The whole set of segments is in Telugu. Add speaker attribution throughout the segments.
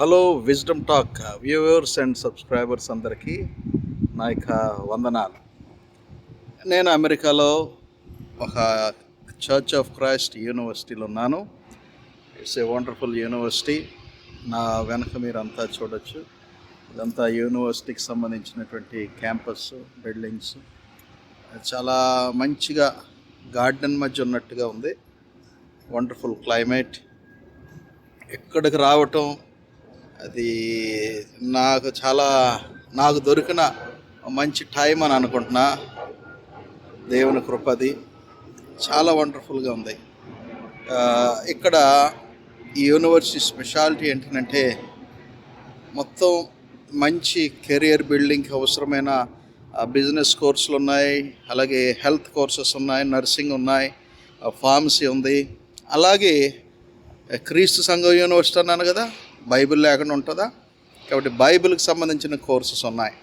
Speaker 1: Hello wisdom talk viewers and subscribers అందరికీ నా యొక్క వందనాలు. నేను అమెరికాలో ఒక చర్చ్ ఆఫ్ క్రైస్ట్ యూనివర్సిటీలో ఉన్నాను. ఇట్స్ ఏ వండర్ఫుల్ యూనివర్సిటీ నా వెనక మీరు అంతా చూడొచ్చు. ఇదంతా యూనివర్సిటీకి సంబంధించినటువంటి క్యాంపస్ బిల్డింగ్స్. చాలా మంచిగా గార్డెన్ మధ్య ఉన్నట్టుగా ఉంది. వండర్ఫుల్ క్లైమేట్ ఇక్కడికి రావటం అది నాకు చాలా నాకు దొరికిన మంచి టైం అని అనుకుంటున్నా. దేవుని కృపది చాలా వండర్ఫుల్గా ఉంది. ఇక్కడ ఈ యూనివర్సిటీ స్పెషాలిటీ ఏంటంటే మొత్తం మంచి కెరియర్ బిల్డింగ్కి అవసరమైన బిజినెస్ కోర్సులు ఉన్నాయి. అలాగే హెల్త్ కోర్సెస్ ఉన్నాయి నర్సింగ్ ఉన్నాయి ఫార్మసీ ఉంది. అలాగే క్రీస్తు సంఘం యూనివర్సిటీ అన్నాను కదా? బైబిల్ లేకుండా ఉంటుందా? కాబట్టి బైబిల్కి సంబంధించిన కోర్సెస్ ఉన్నాయి.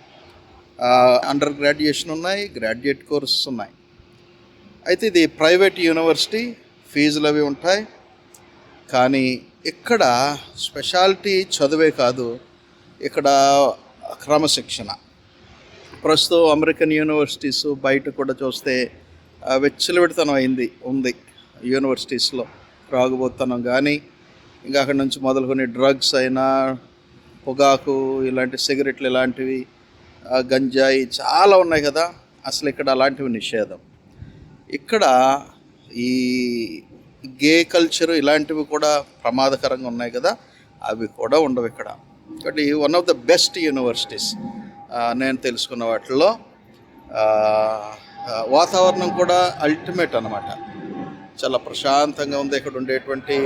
Speaker 1: అండర్ గ్రాడ్యుయేషన్ ఉన్నాయి గ్రాడ్యుయేట్ కోర్సెస్ ఉన్నాయి. అయితే ఇది ప్రైవేట్ యూనివర్సిటీ ఫీజులు అవి ఉంటాయి. కానీ ఇక్కడ స్పెషాలిటీ చదువే కాదు ఇక్కడ క్రమశిక్షణ. ప్రస్తుతం అమెరికన్ యూనివర్సిటీస్ బయట కూడా చూస్తే ఆ, విచ్చలవిడితనం అయింది ఉంది యూనివర్సిటీస్లో. రాగుబోతనం కానీ ఇంకా అక్కడి నుంచి మొదలుకొని డ్రగ్స్ అయినా పొగాకు ఇలాంటి సిగరెట్లు ఇలాంటివి గంజాయి చాలా ఉన్నాయి కదా. అసలు ఇక్కడ అలాంటివి నిషేధం. ఇక్కడ ఈ గే కల్చర్ ఇలాంటివి కూడా ప్రమాదకరంగా ఉన్నాయి కదా. అవి కూడా ఉండవు ఇక్కడ. కాబట్టి one of the best universities నేను తెలుసుకున్న వాటిల్లో వాతావరణం కూడా అల్టిమేట్ అన్నమాట. చాలా ప్రశాంతంగా ఉంది. ఇక్కడ ఉండేటువంటి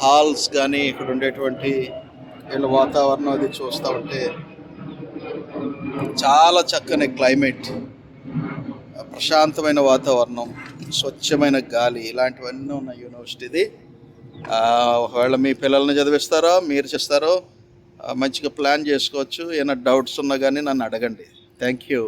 Speaker 1: హాల్స్ కానీ ఇక్కడ ఉండేటువంటి వీళ్ళ వాతావరణం అది చూస్తూ ఉంటే చాలా చక్కని క్లైమేట్ ప్రశాంతమైన వాతావరణం స్వచ్ఛమైన గాలి ఇలాంటివన్నీ ఉన్న యూనివర్సిటీది. ఒకవేళ మీ పిల్లల్ని చదివిస్తారో మీరు చేస్తారో మంచిగా ప్లాన్ చేసుకోవచ్చు. ఏమైనా డౌట్స్ ఉన్నా కానీ నన్ను అడగండి. Thank you.